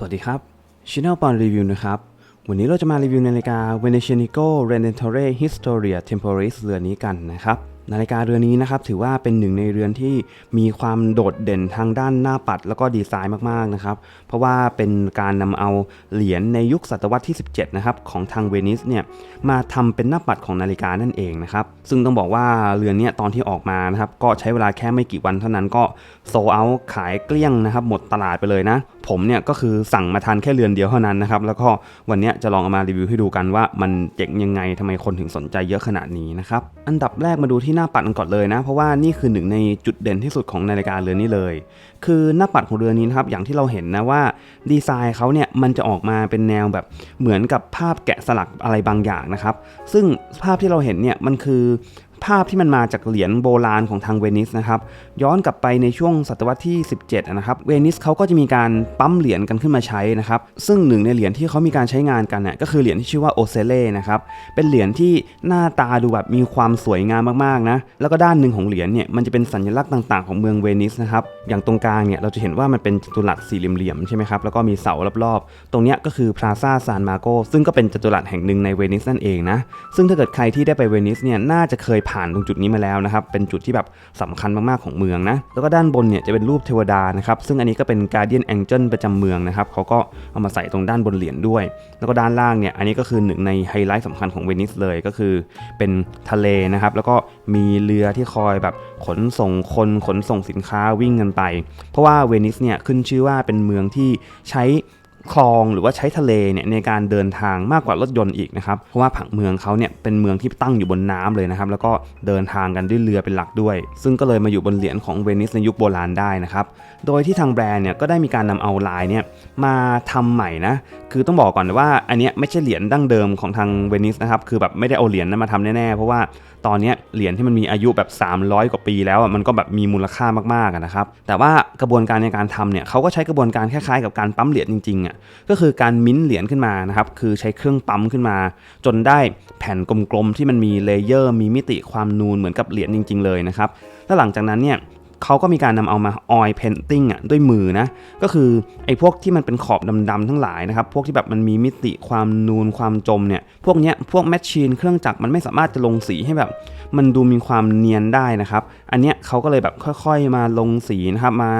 สวัสดีครับชิน n ลปอนรีวิวนะครับ วันนี้เราจะมารีวิวนาฬิกา Venetianico r e n e t o r e Historia Temporis เรือนนี้กันนะครับ นาฬิกาเรือนนี้นะครับถือว่าเป็นหนึ่งในเรือนที่มีความโดดเด่นทางด้านหน้าปัด แล้วก็ดีไซน์มากๆนะครับเพราะว่าเป็นการนำเอาเหรียญในยุคศตวรรษที่ 17นะครับของทางเวนิสเนี่ยมาทำเป็นหน้าปัดของนาฬิกานั่นเองนะครับซึ่งต้องบอกว่าเรือนนี้ตอนที่ออกมานะครับก็ใช้เวลาแค่ไม่กี่วันเท่านั้นก็โซเอาขายเกลี้ยงนะครับหมดตลาดไปเลยนะ ผมเนี่ยก็คือสั่งมาทันแค่เรือนเดียวเท่านั้นนะครับแล้วก็วันนี้จะลองเอามารีวิวให้ดูกันว่ามันเจ๋งยังไงทำไมคนถึงสนใจเยอะขนาดนี้นะครับอันดับแรกมาดูที่หน้าปัดกันก่อนเลยนะ เพราะว่านี่คือหนึ่งในจุดเด่นที่สุดของนาฬิกาเรือนนี้เลย คือหน้าปัดของเรือนนี้นะครับอย่างที่เราเห็นนะว่าดีไซน์เขาเนี่ยมันจะออกมาเป็นแนวแบบเหมือนกับภาพแกะสลักอะไรบางอย่างนะครับ ซึ่งภาพที่เราเห็นเนี่ยมันคือ ภาพที่มันมาจากเหรียญโบราณของทางเวนิสนะครับย้อนกลับไปในช่วงศตวรรษที่ 17นะครับเวนิสเขาก็จะมีการปั๊มเหรียญกันขึ้นมาใช้นะครับซึ่งหนึ่งในเหรียญที่เขามีการใช้งานกันน่ะก็คือเหรียญที่ชื่อว่าโอเซเล่นะครับเป็นเหรียญที่หน้าตาดูแบบมีความสวยงามมากๆนะแล้วก็ด้านหนึ่งของเหรียญเนี่ยมันจะเป็นสัญลักษณ์ต่างๆ ของเมืองเวนิสนะครับอย่างตรงกลางเนี่ยเราจะเห็นว่ามันเป็นจัตุรัสสี่เหลี่ยมใช่ไหมครับแล้วก็มีเสารอบๆ ตรงเนี้ยก็คือพลาซ่าซานมาโกซึ่งก็เป็นจัตุรัสแห่งหนึ่งในเวนิสนั่นเองนะซึ่งถ้าเกิดใครที่ได้ไปเวนิสเนี่ยน่าจะเคยผ่านตรงจุดนี้มาแล้วนะครับ เป็นจุดที่แบบสำคัญมากๆของเมืองนะ แล้วก็ด้านบนเนี่ยจะเป็นรูปเทวดานะครับ ซึ่งอันนี้ก็เป็น Guardian Angel ประจำเมืองนะครับเขาก็เอามาใส่ตรงด้านบนเหรียญด้วย แล้วก็ด้านล่างเนี่ย อันนี้ก็คือหนึ่งในไฮไลท์สำคัญของเวนิสเลย ก็คือเป็นทะเลนะครับ แล้วก็มีเรือที่คอยแบบขนส่งคนขนส่งสินค้าวิ่งกันไป เพราะว่าเวนิสเนี่ยขึ้นชื่อว่าเป็นเมืองที่ใช้ คลองหรือว่าใช้ทะเลเนี่ยในการเดินทางมากกว่ารถยนต์อีกนะครับ เพราะว่าผังเมืองเขาเนี่ยเป็นเมืองที่ตั้งอยู่บนน้ำเลยนะครับ แล้วก็เดินทางกันด้วยเรือเป็นหลักด้วย ซึ่งก็เลยมาอยู่บนเหรียญของเวนิสในยุคโบราณได้นะครับ โดยที่ทางแบรนด์เนี่ยก็ได้มีการนำเอาลายเนี่ยมาทำใหม่นะ คือต้องบอกก่อนว่าอันเนี้ยไม่ใช่เหรียญดั้งเดิมของทางเวนิสนะครับ คือแบบไม่ได้เอาเหรียญนั้นมาทำแน่ๆ เพราะว่าตอนนี้เหรียญที่มันมีอายุแบบ 300 กว่าปีแล้วมันก็แบบมีมูลค่ามากๆนะครับ แต่ว่ากระบวนการในการทำเนี่ยเขาก็ใช้กระบวนการคล้ายๆกับการปั๊มเหรียญจริงๆอะก็คือการมิ้นเหรียญขึ้นมานะครับ คือใช้เครื่องปั๊มขึ้นมา จนได้แผ่นกลมๆที่มันมีเลเยอร์ มีมิติความนูนเหมือนกับเหรียญจริง ๆ เลยนะครับ แล้วหลังจากนั้นเนี่ยเขาก็มีการนำเอามาออยเพนติ้งอะด้วยมือนะ ก็คือไอ้พวกที่มันเป็นขอบดำๆทั้งหลายนะครับ พวกที่แบบมันมีมิติความนูนความจมเนี่ย พวกเนี้ยพวกแมชชีนเครื่องจักรมันไม่สามารถจะลงสีให้แบบ มันดูมีความเนียนได้นะครับ อันเนี้ยเขาก็เลยแบบค่อยๆมาลงสีนะครับมา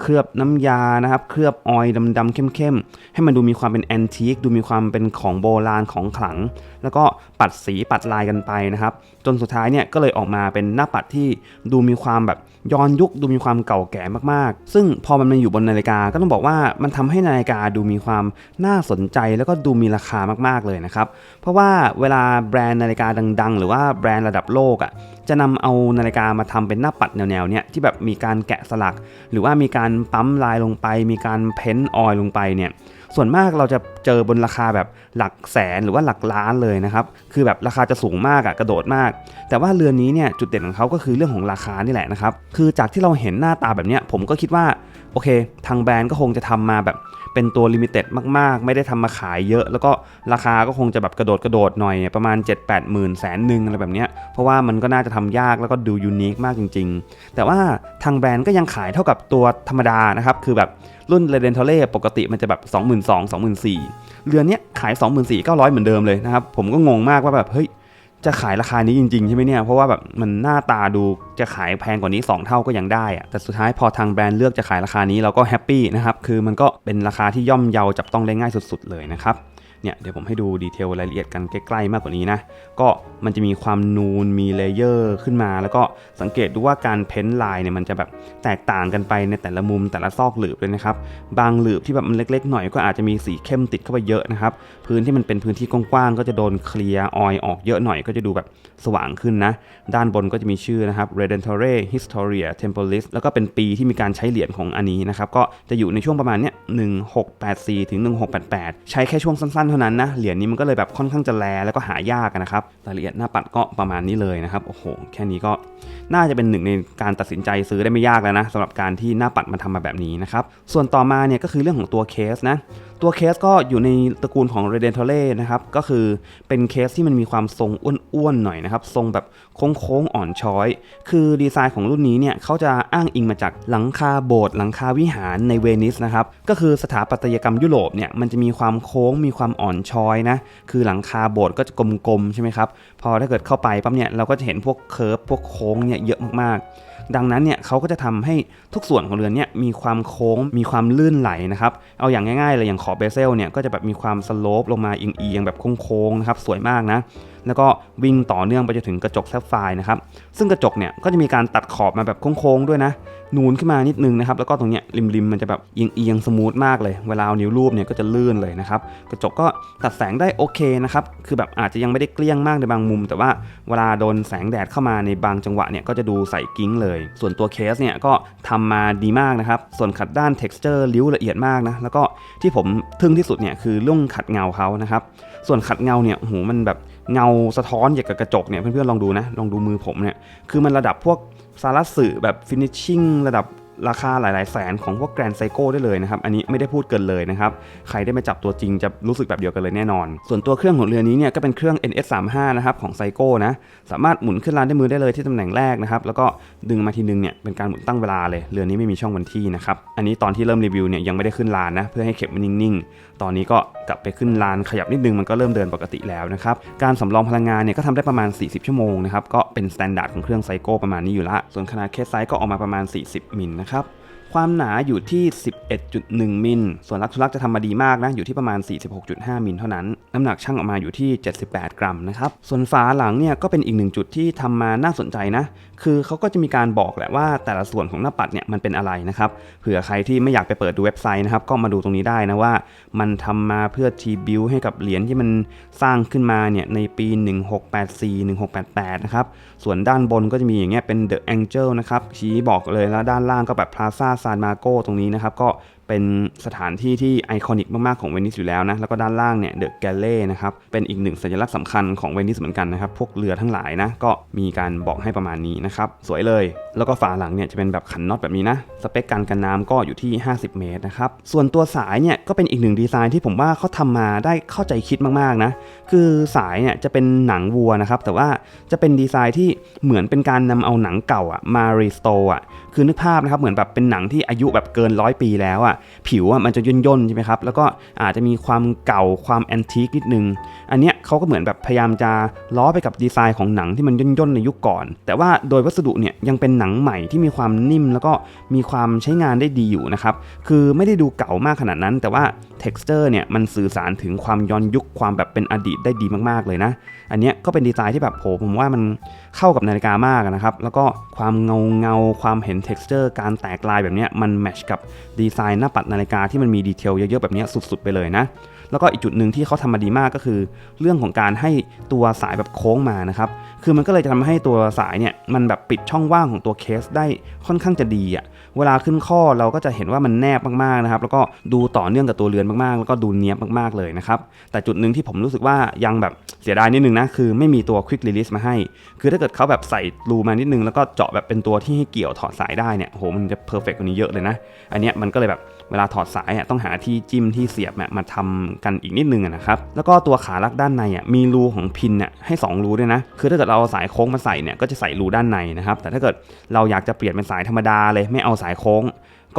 เคลือบน้ำยานะครับ เคลือบออยล์ดำๆเข้มๆ ให้มันดูมีความเป็นแอนทีคดูมีความเป็นของโบราณของขลัง แล้วก็ปัดสีปัดลายกันไปนะครับ จนสุดท้ายเนี่ยก็เลยออกมาเป็นหน้าปัดที่ดูมีความแบบย้อนยุคดูมีความเก่าแก่มากๆ ซึ่งพอมันมาอยู่บนนาฬิกาก็ต้องบอกว่ามันทำให้นาฬิกาดูมีความน่าสนใจแล้วก็ดูมีราคามากๆเลยนะครับ เพราะว่าเวลาแบรนด์นาฬิกาดัง ๆ หรือว่าแบรนด์ระดับโลกอะจะนำเอานาฬิกามาทำเป็นหน้าปัดแนวๆเนี้ยที่แบบมีการแกะสลัก หรือว่ามีการปั๊มลายลงไป มีการเพ้นท์ออยล์ลงไปเนี่ยส่วนมากเราจะเจอบนราคาแบบหลักแสนหรือว่าหลักล้านเลยนะครับ คือแบบราคาจะสูงมากอะกระโดดมาก แต่ว่าเรือนนี้เนี่ยจุดเด่นของเขาก็คือเรื่องของราคานี่แหละนะครับ คือจากที่เราเห็นหน้าตาแบบเนี้ยผมก็คิดว่าโอเค ทางแบรนด์ก็คงจะทำมาแบบ เป็นตัวลิมิเต็ดมากๆ ไม่ได้ทำมาขายเยอะ แล้วก็ราคาก็คงจะแบบกระโดดกระโดดหน่อยประมาณ 7 8หมื่นแสนหนึ่งอะไรแบบเนี้ยเพราะว่ามันก็น่าจะทำยากแล้วก็ดูยูนิคมากจริง ๆ แต่ว่าทางแบรนด์ก็ยังขายเท่ากับตัวธรรมดานะครับ คือแบบรุ่น r e d e n t o r e ปกติมันจะแบบ 22,000 24,000เรือนเนี้ยขาย 24,900 เหมือนเดิมเลยนะครับผมก็งงมากว่าแบบเฮ้ย จะขายราคานี้จริงๆ ใช่ไหมเนี่ย เพราะว่าแบบมันหน้าตาดูจะขายแพงกว่านี้ 2 เท่าก็ยังได้อะแต่สุดท้ายพอทางแบรนด์เลือกจะขายราคานี้เราก็แฮปปี้นะครับ คือมันก็เป็นราคาที่ย่อมเยาจับต้องได้ง่ายสุดๆเลยนะครับ เนี่ยเดี๋ยวผมให้ดูดีเทลรายละเอียดกันใกล้ๆมากกว่านี้นะ ก็มันจะมีความนูนมีเลเยอร์ขึ้นมา แล้วก็สังเกตดูว่าการเพ้นท์ลายเนี่ยมันจะแบบแตกต่างกันไปในแต่ละมุมแต่ละซอกหลืบเลยนะครับ บางหลืบที่แบบมันเล็กๆหน่อยก็อาจจะมีสีเข้มติดเข้าไปเยอะนะครับ พื้นที่มันเป็นพื้นที่กว้างๆก็จะโดนเคลียร์ออยออกเยอะหน่อยก็จะดูแบบสว่างขึ้นนะ ด้านบนก็จะมีชื่อนะครับ Redentore Historia Temporis แล้วก็เป็นปีที่มีการใช้เหรียญของอันนี้นะครับก็จะอยู่ในช่วงประมาณเนี้ย1684ถึง1688 ใช้แค่ช่วงสั้นๆเท่านั้นนะเหรียญนี้มันก็เลยแบบค่อนข้างจะแลแล้วก็หายากนะครับรายละเอียดหน้าปัดก็ประมาณนี้เลยนะครับโอ้โหแค่นี้ก็น่าจะเป็นหนึ่งในการตัดสินใจซื้อได้ไม่ยากแล้วนะสำหรับการที่หน้าปัดมาทำมาแบบนี้นะครับส่วนต่อมาเนี่ยก็คือเรื่องของตัวเคสนะ ตัวเคสก็อยู่ในตระกูลของ r e d e n t o r e นะครับ ก็คือเป็นเคสที่มันมีความทรงอ้วนๆหน่อยนะครับ ทรงแบบโค้งๆ อ่อนช้อย คือดีไซน์ของรุ่นนี้เนี่ยเขาจะอ้างอิงมาจากหลังคาโบสถ์หลังคาวิหารในเวนิสนะครับ ก็คือสถาปัตยกรรมยุโรปเนี่ยมันจะมีความโค้งมีความอ่อนช้อยนะ คือหลังคาโบสถ์ก็จะกลมๆใช่ไหมครับ พอถ้าเกิดเข้าไปปั๊บเนี่ยเราก็จะเห็นพวกเคิร์ฟพวกโค้งเนี่ยเยอะมากๆ ดังนั้นเนี่ยเขาก็จะทำให้ทุกส่วนของเรือนเนี่ยมีความโค้งมีความลื่นไหลนะครับเอาอย่างง่ายๆเลยอย่างขอบเบเซลเนี่ยก็จะแบบมีความสโลปลงมาเอียงๆแบบโค้งๆนะครับสวยมากนะ แล้วก็วิ่งต่อเนื่องไปจนถึงกระจกแซฟไฟร์นะครับซึ่งกระจกเนี่ยก็จะมีการตัดขอบมาแบบโค้งๆด้วยนะนูนขึ้นมานิดนึงนะครับแล้วก็ตรงเนี้ยริมๆมันจะแบบเอียงๆสมูทมากเลยเวลาเอานิ้วรูปเนี่ยก็จะลื่นเลยนะครับกระจกก็ตัดแสงได้โอเคนะครับคือแบบอาจจะยังไม่ได้เกลี้ยงมากในบางมุม แต่ว่าเวลาโดนแสงแดดเข้ามาในบางจังหวะเนี่ยก็จะดูใสกิ้งเลย ส่วนตัวเคสเนี่ยก็ทำมาดีมากนะครับส่วนขัดด้าน texture ริ้วละเอียดมากนะแล้วก็ที่ผมทึ่งที่สุดเนี่ยคือเรื่องขัดเงาเขานะครับ ส่วนขัดเงาเนี่ยโหมันแบบเงาสะท้อนอย่างกับกระจกเนี่ยเพื่อนๆลองดูนะลองดูมือผมเนี่ยคือมันระดับพวกสารสื่อแบบฟินิชชิ่งระดับ ราคาหลาย ๆ แสนของพวกแกรนไซโก้ได้เลยนะครับ อันนี้ไม่ได้พูดเกินเลยนะครับ ใครได้มาจับตัวจริงจะรู้สึกแบบเดียวกันเลยแน่นอน ส่วนตัวเครื่องของเรือนี้เนี่ยก็เป็นเครื่อง NS35 นะครับของไซโก้นะ สามารถหมุนขึ้นลานด้วยมือได้เลยที่ตำแหน่งแรกนะครับ แล้วก็ดึงมาทีนึงเนี่ยเป็นการหมุนตั้งเวลาเลย เรือนี้ไม่มีช่องวันที่นะครับ อันนี้ตอนที่เริ่มรีวิวเนี่ยยังไม่ได้ขึ้นลานนะเพื่อให้เข็มมันนิ่ง ๆ ตอนนี้ก็กลับไปขึ้นลานขยับนิดนึงมันก็เริ่มเดินปกติแล้วนะครับ การสำรองพลังงานเนี่ยก็ทำได้ประมาณ 40 ชั่วโมงนะครับ ก็เป็นสแตนดาร์ดของเครื่องไซโก้ประมาณนี้อยู่ละ ส่วนขนาดเคสไซส์ก็ออกมาประมาณ 40 มิลนะครับครับ ความหนาอยู่ที่ 11.1 มิล ส่วนลักทุลักจะทำมาดีมากนะ อยู่ที่ประมาณ 46.5 มิลเท่านั้น น้ำหนักช่างออกมาอยู่ที่ 78 กรัมนะครับ ส่วนฝาหลังเนี่ยก็เป็นอีกหนึ่งจุดที่ทำมาน่าสนใจนะ คือเขาก็จะมีการบอกแหละว่าแต่ละส่วนของหน้าปัดเนี่ยมันเป็นอะไรนะครับ เผื่อใครที่ไม่อยากไปเปิดดูเว็บไซต์นะครับ ก็มาดูตรงนี้ได้นะว่า มันทำมาเพื่อทีบิวให้กับเหรียญที่มันสร้างขึ้นมาเนี่ยในปี 1684 1688 นะครับ ส่วนด้านบนก็จะมีอย่างเงี้ยเป็น The Angel นะครับชี้บอกเลยแล้วด้านล่างก็แบบ Plaza ซานมาโกตรงนี้นะครับ ก็ เป็นสถานที่ที่ไอคอนิกมาก ๆ ของเวนิสอยู่แล้วนะ แล้วก็ด้านล่างเนี่ยเดอะแกลเล่นะครับ เป็นอีกหนึ่งสัญลักษณ์สำคัญของเวนิสเหมือนกันนะครับ พวกเรือทั้งหลายนะ ก็มีการบอกให้ประมาณนี้นะครับ สวยเลย แล้วก็ฝาหลังเนี่ยจะเป็นแบบขันน็อตแบบนี้นะ สเปคการกันน้ำก็อยู่ที่ 50 เมตรนะครับ ส่วนตัวสายเนี่ยก็เป็นอีกหนึ่งดีไซน์ที่ผมว่าเขาทำมาได้เข้าใจคิดมาก ๆ นะ คือสายเนี่ยจะเป็นหนังวัวนะครับ แต่ว่าจะเป็นดีไซน์ที่เหมือนเป็นการนำเอาหนังเก่าอะมารีสโตอะคือนึกภาพนะครับ เหมือนแบบเป็นหนังที่อายุแบบเกินร้อยปีแล้วอะผิวอะมันจะย่นย่นๆใช่ไหมครับ แล้วก็อาจจะมีความเก่าความแอนทิคนิดนึง อันเนี้ยเขาก็เหมือนแบบพยายามจะล้อไปกับดีไซน์ของหนังที่มันย่นย่นๆในยุคก่อน แต่ว่าโดยวัสดุเนี่ยยังเป็นหนังใหม่ที่มีความนิ่ม แล้วก็มีความใช้งานได้ดีอยู่นะครับ คือไม่ได้ดูเก่ามากขนาดนั้น แต่ว่า texture เนี่ยมันสื่อสารถึงความย้อนยุคความแบบเป็นอดีตได้ดีมากๆเลยนะ อันเนี้ยก็เป็นดีไซน์ที่แบบโหผมว่ามันเข้ากับนาฬิกามากนะครับ แล้วก็ความเงาเงาความเห็น texture การแตกลายแบบเนี้ยมันแมชกับดีไซน์หน้าปัดนาฬิกาที่มันมีดีเทลเยอะๆแบบเนี้ยสุดๆไปเลยนะ แล้วก็อีกจุดหนึ่งที่เขาทำมาดีมากก็คือ เรื่องของการให้ตัวสายแบบโค้งมานะครับ คือมันก็เลยจะทำให้ตัวสายเนี่ยมันแบบปิดช่องว่างของตัวเคสได้ค่อนข้างจะดีอะ่ะ เวลาขึ้นข้อเราก็จะเห็นว่ามันแนบมากๆนะครับ แล้วก็ดูต่อเนื่องกับตัวเรือนมากๆ แล้วก็ดูเนี้ยบมากๆเลยนะครับ แต่จุดหนึ่งที่ผมรู้สึกว่ายังแบบเสียดายนิดนึงนะคือไม่มีตัว Quick Release มาให้ คือถ้าเกิดเขาแบบใส่รูมานิดนึงแล้วก็เจาะแบบเป็นตัวที่ให้เกี่ยวถอดสายได้เนี่ยโหมันจะเพอร์เฟกต์กว่านี้เยอะเลยนะ อันเนี้ยมันก็เลยแบบ เวลาถอดสายอะต้องหาที่จิ้มที่เสียบมาทำกันอีกนิดนึงนะครับ แล้วก็ตัวขาลักด้านในมีรูของพินให้สองรูด้วยนะ คือถ้าเกิดเราเอาสายโค้งมาใส่เนี่ยก็จะใส่รูด้านในนะครับ แต่ถ้าเกิดเราอยากจะเปลี่ยนเป็นสายธรรมดาเลยไม่เอาสายโค้ง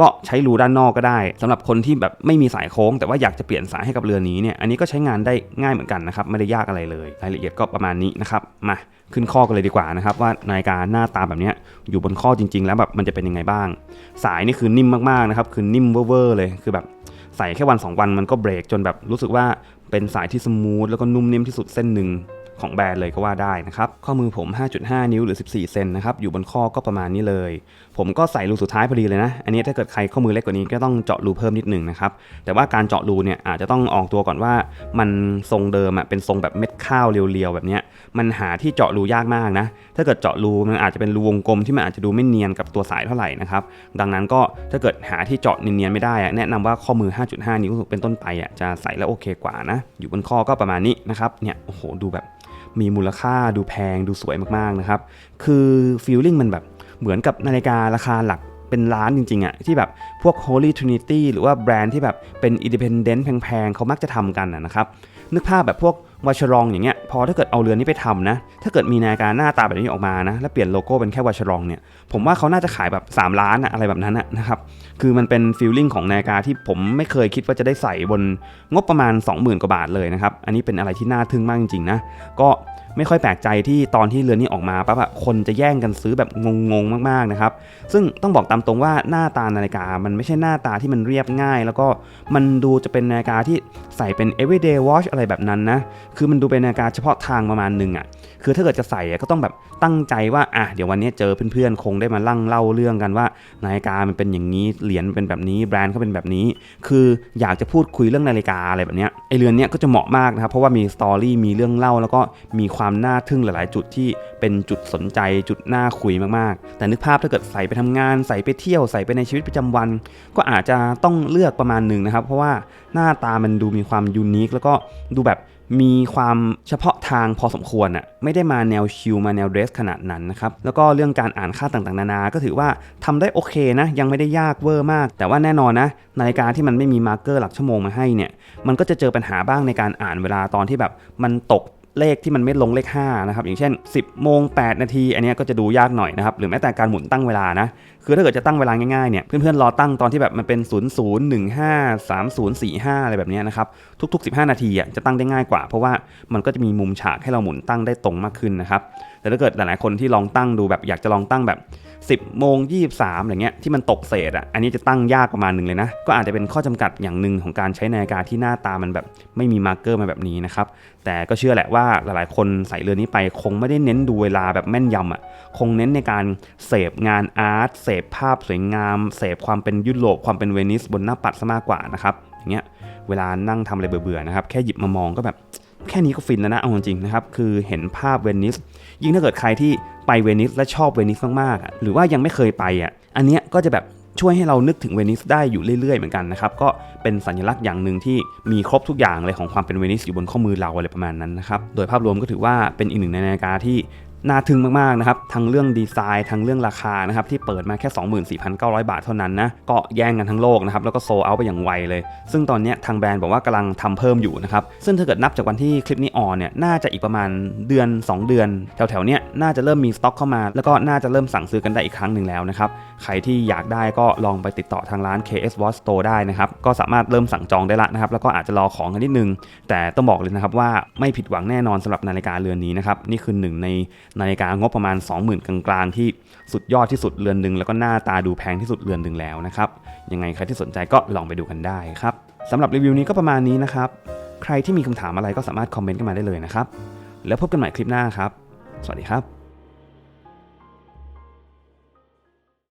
ก็ใช้รูด้านนอกก็ได้สำหรับคนที่แบบไม่มีสายโค้ง แต่ว่าอยากจะเปลี่ยนสายให้กับเรือนี้เนี่ยอันนี้ก็ใช้งานได้ง่ายเหมือนกันนะครับไม่ได้ยากอะไรเลย รายละเอียดก็ประมาณนี้นะครับมาขึ้นข้อกันเลยดีกว่านะครับว่านาฬิกาหน้าตาแบบนี้อยู่บนข้อจริง ๆ แล้วแบบมันจะเป็นยังไงบ้าง สายนี่คือนิ่มมากๆนะครับคือนิ่มเวอร์เลยคือแบบใส่แค่วัน 2 วันมันก็เบรกจนแบบรู้สึกว่าเป็นสายที่สมูทแล้วก็นุ่มนิ่มที่สุดเส้นหนึ่งของแบรนด์เลยก็ว่าได้นะครับ ข้อมือผม 5.5 นิ้วหรือ 14 เซนนะครับ อยู่บนข้อก็ประมาณนี้เลยผมก็ใส่รูสุดท้ายพอดีเลยนะ อันนี้ถ้าเกิดใครข้อมือเล็กกว่านี้ก็ต้องเจาะรูเพิ่มนิดหนึ่งนะครับ แต่ว่าการเจาะรูเนี่ยอาจจะต้องออกตัวก่อนว่ามันทรงเดิมอะเป็นทรงแบบเม็ดข้าวเรียวๆแบบนี้มันหาที่เจาะรูยากมากนะ ถ้าเกิดเจาะรูมันอาจจะเป็นรูวงกลมที่มันอาจจะดูไม่เนียนกับตัวสายเท่าไหร่นะครับ ดังนั้นก็ถ้าเกิดหาที่เจาะเนียนๆไม่ได้อะแนะนำว่าข้อมือ 5.5 นิ้วเป็นต้นไปอะจะใส่แล้วโอเคกว่านะ อยู่บนข้อก็ประมาณนี้นะครับ เนี่ยโอ้โหดูแบบมีมูลค่าดูแพงดูสวยมากๆนะครับ คือฟีลลิ่งมันแบบ เหมือนกับนาฬิการาคาหลักเป็นล้านจริงๆอะที่แบบพวก Holy Trinity หรือว่าแบรนด์ที่แบบเป็น Independent แพงๆเขามักจะทำกันนะครับนึกภาพแบบพวกวาชรองอย่างเงี้ยพอถ้าเกิดเอาเรือนนี้ไปทำนะถ้าเกิดมีนาฬิกาหน้าตาแบบนี้ออกมานะแล้วเปลี่ยนโลโก้เป็นแค่วาชรองเนี่ยผมว่าเขาน่าจะขายแบบ3ล้านอะอะไรแบบนั้นนะครับคือมันเป็นฟีลลิ่งของนาฬิกาที่ผมไม่เคยคิดว่าจะได้ใส่บนงบประมาณ 20,000 กว่าบาทเลยนะครับอันนี้เป็นอะไรที่น่าทึ่งมากจริงๆนะก็ ไม่ค่อยแปลกใจที่ตอนที่เรือนนี้ออกมาปั๊บอะคนจะแย่งกันซื้อแบบงงๆมากๆนะครับ ซึ่งต้องบอกตามตรงว่าหน้าตานาฬิกา มันไม่ใช่หน้าตาที่มันเรียบง่าย แล้วก็มันดูจะเป็นนาฬิกาที่ใส่เป็น everyday watch อะไรแบบนั้นนะคือมันดูเป็นนาฬิกาเฉพาะทางประมาณหนึ่งอะ่ะคือถ้าเกิดจะใส่ก็ต้องแบบตั้งใจว่าอะเดี๋ยววันนี้เจอเพื่อนๆคงได้มาลั่งเล่าเรื่องกันว่านาฬิกามันเป็นอย่างนี้เหรียญเป็นแบบนี้แบรนด์เขาเป็นแบบนี้ คืออยากจะพูดคุยเรื่องนาฬิกาอะไรแบบเนี้ยไอเรือนเนี้ยก็จะเหมาะมากนะครับเพราะว่ามีสตอรี่มีเรื่องเล่าแล้วก็มีความน่าทึ่งหลาย ๆ จุดที่เป็นจุดสนใจจุดน่าคุยมาก ๆ แต่นึกภาพถ้าเกิดใส่ไปทำงาน ใส่ไปเที่ยวใส่ไปในชีวิตประจำวัน ก็อาจจะต้องเลือกประมาณหนึ่งนะครับ เพราะว่าหน้าตามันดูมีความยูนิคแล้วก็ดูแบบมีความเฉพาะทางพอสมควรอะไม่ได้มาแนวชิลมาแนวเดรสขนาดนั้นนะครับ แล้วก็เรื่องการอ่านค่าต่างๆ นานา ก็ถือว่าทำได้โอเคนะ ยังไม่ได้ยากเวอร์มาก แต่ว่าแน่นอนนะนาฬิกาที่มันไม่มีมาร์กเกอร์หลักชั่วโมงมาให้เนี่ย มันก็จะเจอปัญหาบ้างในการอ่านเวลาตอนที่แบบมันตก เลขที่มันไม่ลงเลข5นะครับอย่างเช่น 10โมง8นาทีอันนี้ก็จะดูยากหน่อยนะครับหรือแม้แต่การหมุนตั้งเวลานะคือถ้าเกิดจะตั้งเวลาง่ายๆเนี่ยเพื่อนๆรอตั้งตอนที่แบบมันเป็น 0 0 1 5 3 0 4 5 อะไรแบบนี้นะครับทุกๆ 15 นาทีอะจะตั้งได้ง่ายกว่า เพราะว่ามันก็จะมีมุมฉากให้เราหมุนตั้งได้ตรงมากขึ้นนะครับแต่ถ้าเกิดหลายๆคนที่ลองตั้งดูแบบอยากจะลองตั้งแบบ 10โมง23อะไรเงี้ยที่มันตกเศษอะอันนี้จะตั้งยากประมาณหนึ่งเลยนะ ก็อาจจะเป็นข้อจำกัดอย่างหนึ่งของการใช้นาฬิกาที่หน้าตามันแบบไม่มีมาร์กเกอร์มาแบบนี้นะครับ แต่ก็เชื่อแหละว่าหลายๆ คนใส่เรือนนี้ไปคงไม่ได้เน้นดูเวลาแบบแม่นยำอะคงเน้นในการเสพงานอาร์ตเสพภาพสวยงามเสพความเป็นยุโรปความเป็นเวนิสบนหน้าปัดซะมากกว่านะครับอย่างเงี้ยเวลานั่งทำอะไรเบื่อๆนะครับแค่หยิบมามองก็แบบแค่นี้ก็ฟินแล้วนะเอาจริงๆนะครับคือเห็นภาพเวนิสยิ่งถ้าเกิดใครที่ ไปเวนิสและชอบเวนิสมากๆหรือว่ายังไม่เคยไปอะอันเนี้ยก็จะแบบช่วยให้เรานึกถึงเวนิสได้อยู่เรื่อยๆ เหมือนกันนะครับ ก็เป็นสัญลักษณ์อย่างหนึ่งที่มีครบทุกอย่างเลยของความเป็นเวนิสอยู่บนข้อมือเราอะไรประมาณนั้นนะครับ โดยภาพรวมก็ถือว่าเป็นอีกหนึ่งในนาฬิกาที่ น่าทึ่งมากๆนะครับทั้งเรื่องดีไซน์ทั้งเรื่องราคานะครับที่เปิดมาแค่ 24,900 บาทเท่านั้นนะก็แย่งกันทั้งโลกนะครับแล้วก็โซเอาไปอย่างไวเลย ซึ่งตอนนี้ทางแบรนด์บอกว่ากำลังทำเพิ่มอยู่นะครับซึ่งถ้าเกิดนับจากวันที่คลิปนี้ออนเนี่ยน่าจะอีกประมาณเดือน 2 เดือน แถวๆเนี้ยน่าจะเริ่มมีสต็อกเข้ามา แล้วก็น่าจะเริ่มสั่งซื้อกันได้อีกครั้งหนึ่งแล้วนะครับใครที่อยากได้ก็ลองไปติดต่อทางร้าน KS Watch Store ได้นะครับก็สามารถเริ่มสั่งจองได้ละนะครับแล้วก็อาจจะรอของกันนิดนึง แต่ต้องบอกเลยนะครับว่าไม่ผิดหวังแน่นอนสำหรับนาฬิกาเรือนนี้นะครับนี่คือหนึ่งในนาฬิกางบประมาณ 20,000 กลางๆ ที่สุดยอดที่สุดเรือนหนึ่งแล้วก็หน้าตาดูแพงที่สุดเรือนหนึ่งแล้วนะครับยังไงใครที่สนใจก็ลองไปดูกันได้ครับสำหรับรีวิวนี้ก็ประมาณนี้นะครับใครที่มีคำถามอะไรก็สามารถคอมเมนต์กันมาได้เลยนะครับแล้วพบกันใหม่คลิปหน้าครับ สวัสดีครับ